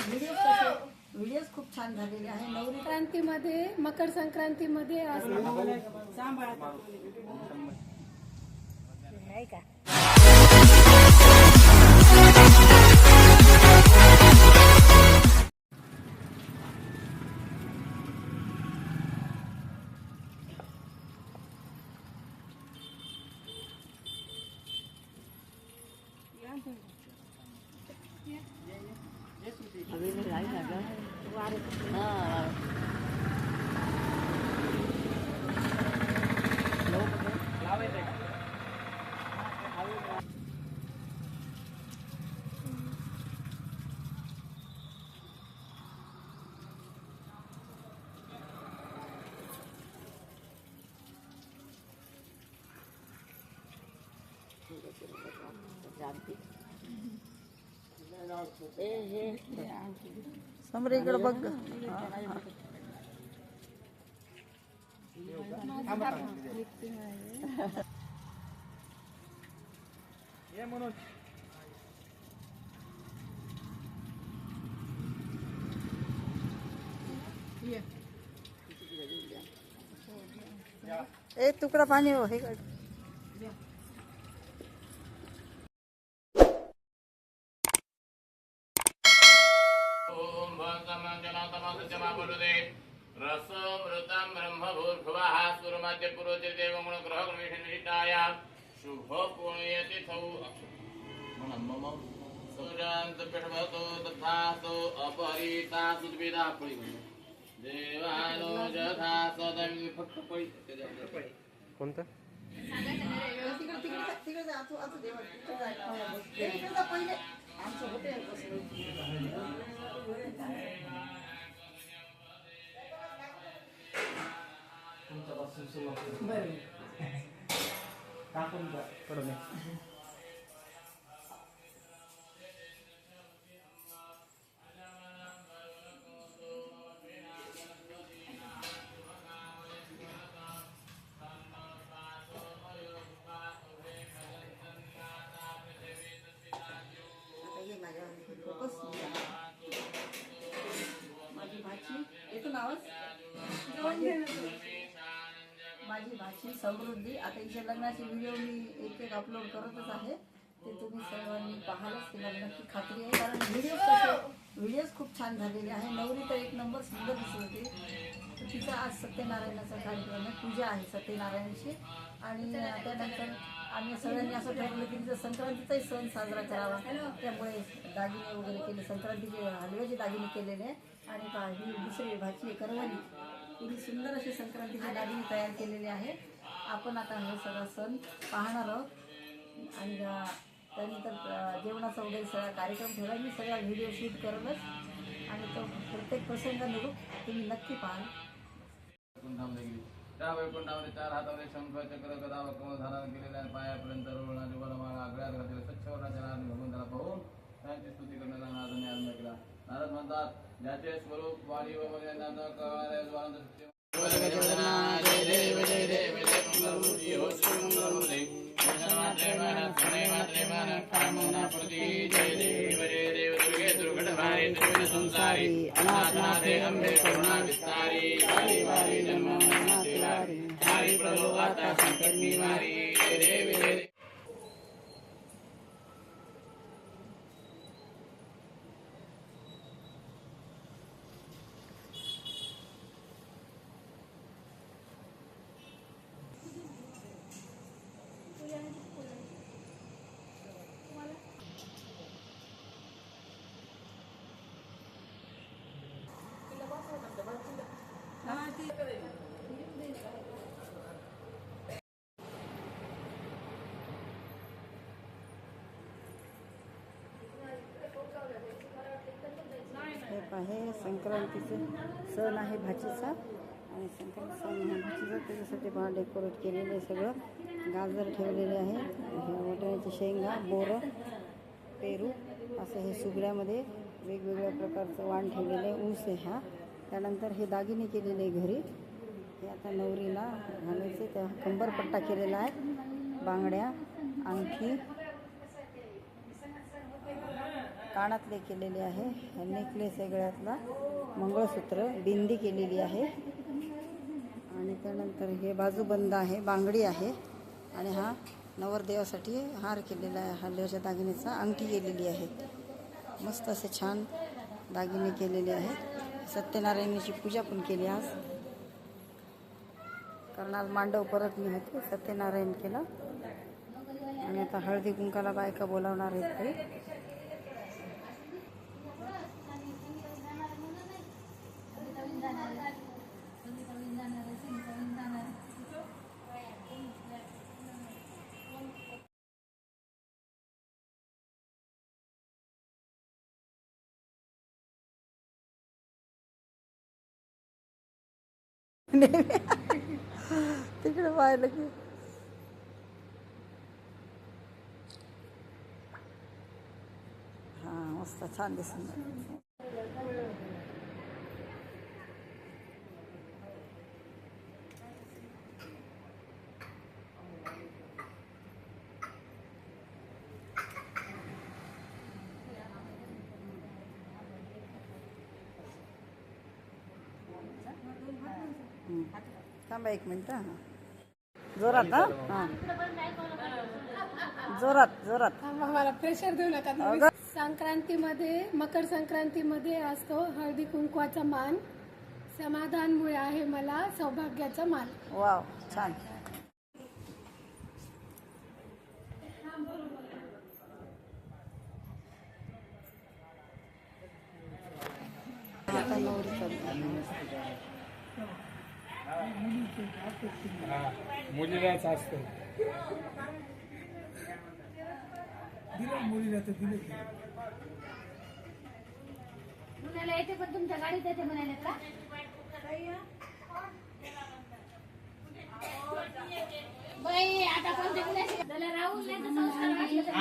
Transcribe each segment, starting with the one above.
Video videos खूप छान झालेले आहे नवरी संक्रांतीमध्ये मकर संक्रांतीमध्ये असं. नाही का? ăn à. Jangan. Jangan. Jangan. Jangan. समोर इकडे बघ. ए तुकडा पाणी हो हे रसमृतं ब्रह्मभूर्भुवः सुरमध्य पुरोचे देवगुण ग्रह विष्णुविष्टाया शुभ पुण्यतिथौ मम सुरांत पिठवतो तथासो अपहरिता सुद्विधा पळी देवानो जथा सदमी फक्त पळी कोणतं तिकडे तिकडे तिकडे जा, आतू- आतू देवा, माझी भाची समृद्धी. आता इथे लग्नाचे व्हिडिओ मी एक एक अपलोड करतच आहे. ते तुम्ही सर्वांनी पाहालच तिला नक्की खात्री आहे. कारण व्हिडिओ व्हिडिओज खूप छान झालेले आहे. नवरी तर एक नंबर सुंदर दिसत होती. तिचा आज सत्यनारायणाचा कार्यक्रम आहे. पूजा आहे सत्यनारायणाची. आणि त्यानंतर आम्ही सगळ्यांनी असं ठरवलं की तिचा संक्रांतीचाही सण साजरा करावा. त्यामुळे दागिने वगैरे केले. संक्रांतीचे हलव्याचे दागिने केलेले. आहे आणि ही दुसरी भाजी करवाली करवली तिने सुंदर असे संक्रांतीचे दागिने तयार केलेले आहे आपण आता हे सगळा सण पाहणार आहोत. आणि त्यानंतर जेवणाचा वगैरे सगळा कार्यक्रम ठेवला. मी सगळा व्हिडिओ शूट करतच आणि तो प्रत्येक प्रसंगानुरूप तुम्ही नक्की पाहाल. त्या वैकुंठामध्ये चार हातामध्ये शंख चक्र कदा वक्रम धारण केलेल्या पायापर्यंत रोवणारे वरमाळा आगळ्यात घातलेल्या स्वच्छ वर्णाच्या नारायण भगवंताला पाहून त्यांची स्तुती करण्याचा नारदाने आरंभ केला नारद म्हणतात જાતે સ્વરૂપ વાણીઓ વગેરે ન કરવાને દ્વારા જય દેવ જય દેવ જય મંગળમુખીઓ શ્રી મંગળમુખી માત્રે મારા સ્વરે માત્રે મારા કામોના સંસારી हे आहे. संक्रांतीचे सण आहे भाजीचा. आणि संक्रांती सण आहे भाजीचा. त्याच्यासाठी मला डेकोरेट केलेलं आहे सगळं. गाजर ठेवलेले आहे. हे वाटाण्याची शेंगा बोरं पेरू असं हे सुगड्यामध्ये वेगवेगळ्या प्रकारचं वाण ठेवलेलं आहे. ऊस आहे हा. त्यानंतर हे दागिने केलेले आहे घरी. हे आता नवरीला घालायचे. त्या कंबरपट्टा केलेला आहे. बांगड्या अंगठी कानातले केलेले आहे. नेकलेस आहे गळ्यातला. मंगळसूत्र बिंदी केलेली आहे. आणि त्यानंतर हे बाजूबंद आहे. बांगडी आहे. आणि हा नवरदेवासाठी हार केलेला आहे. हल्ल्याच्या दागिनेचा. अंगठी केलेली आहे. मस्त असे छान दागिने केलेले आहेत. सत्यनारायणाची पूजा पण केली आज. कारण आज मांडव परत मी होते सत्यनारायण केलं. आणि आता हळदी कुंकाला बायका बोलावणार आहेत ते. तिकडे पाहिलं की हां मस्त छान दिसून थांबा एक मिनिट हां. जोरात हा? हां. जोरात जोरात. मला प्रेशर देऊ नका. संक्रांतीमध्ये मकर संक्रांतीमध्ये असतो हळदी कुंकवाचा मान. समाधानमुळे आहे मला सौभाग्याचा मान. वाव छान आता नवरी चालली. मुलीलाच असतं. पुण्याला येते पण तुमच्या गाडीत येते म्हणाले का? बाई आता कोणत्या पुण्याची त्याला राहुल नाही तर संस्कार. वाटले तर-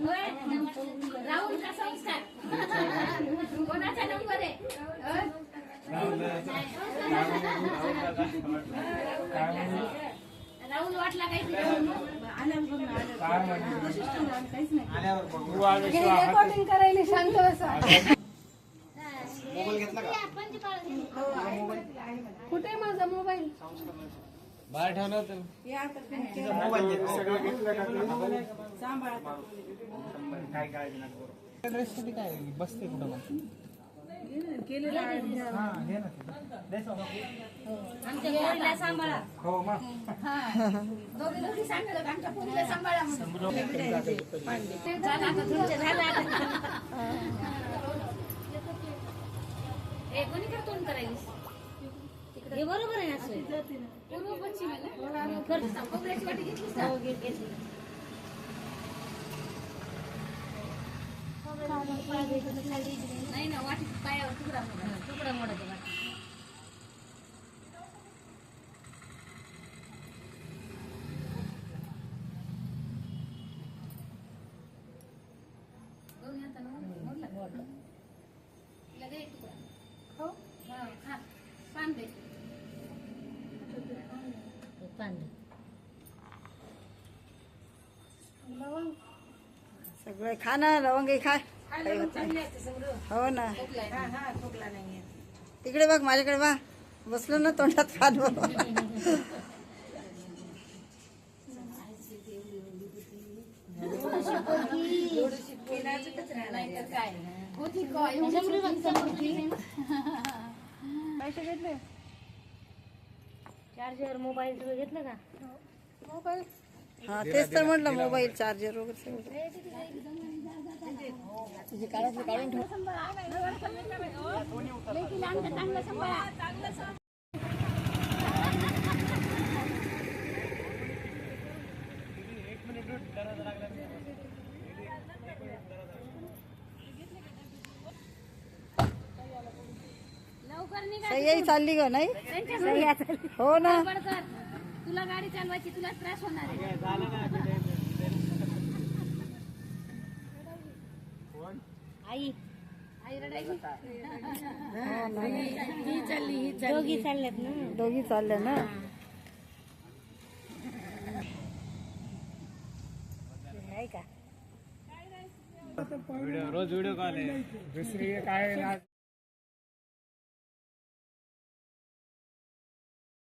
होय? राहुल का संस्कार कोणाचा नंबर आहे अं? राहुल वाटला काही रेकॉर्डिंग करायला शांत बसा कुठे माझा मोबाईल बाहेर ठेवला होतं काय काय? बसते कुठं मग? आमच्या पोरीला सांभाळा. हो मग दोघी दोघी सांगतात आमच्या पोरीला सांभाळा म्हणून. झालं आता तुमचं झालं आता. ए कोणी तोंड करायलीस? हे बरोबर आहे असं? पूर्व पश्चिम आहे ना खरं खोबऱ्याची वाटी घेतलीस का? घेतली. नाही ना वाटी पायावर तुकडा मोडा तुकडा मोडायचा वाटी हो खा सगळे खा ना लवंगी खाय काही होत। नाही. हो ना तिकडे बघ माझ्याकडे बघ. बसलो ना तोंडात खात? पैसे घेतले? चार्जर मोबाईल सगळं घेतलं का? मोबाईल हा तेच तर म्हटलं मोबाईल चार्जर वगैरे सगळं. सह्याही चालली ग नाही? हो ना. तुला गाडी चालवायची तुला त्रास होणार आहे. आई. ही ही दोघी चालल्यात ना. दोघी चालल्या ना? का? रोज व्हिडिओ कॉल आहे. दुसरी काय